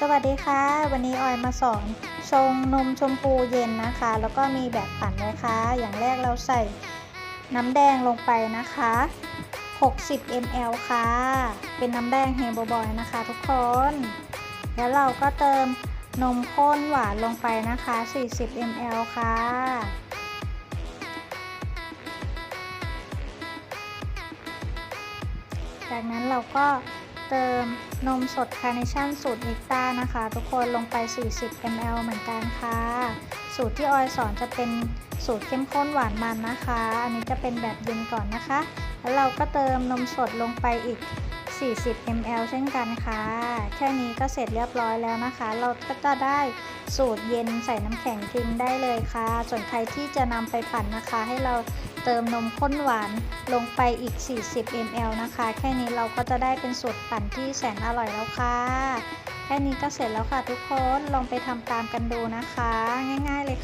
สวัสดีค่ะ วันนี้ออยมาสอนชงนมชมพูเย็นนะคะ แล้วก็มีแบบปั่นด้วยค่ะ อย่างแรกเราใส่น้ำแดงลงไปนะคะ 60 ml ค่ะ เป็นน้ำแดงเฮโบบอยนะคะทุกคน แล้วเราก็เติมนมข้นหวานลงไปนะคะ 40 ml ค่ะ จากนั้นเราก็ เติมนมสดคาร์เนชั่นสูตรอ็กต้านะคะ ทุกคนลงไป 40 ml เหมือนกันค่ะ สูตรที่ออยสอนจะเป็นสูตรเข้มข้นหวานมันนะคะ อันนี้จะเป็นแบบเย็นก่อนนะคะ แล้วเราก็เติมนมสดลงไปอีก 40 ml เช่นกันค่ะ แค่นี้ก็เสร็จเรียบร้อยแล้วนะคะ เราก็จะได้สูตรเย็นใส่น้ำแข็งกินได้เลยค่ะ ส่วนใครที่จะนำไปปั่นนะคะ ให้เรา เติมนมข้นหวานลงไปอีก 40 ml นะคะ แค่นี้เราก็จะได้เป็นสูตรปั่นที่แสนอร่อยแล้วค่ะ แค่นี้ก็เสร็จแล้วค่ะทุกคน ลองไปทำตามกันดูนะคะ ง่าย ๆเลยค่ะ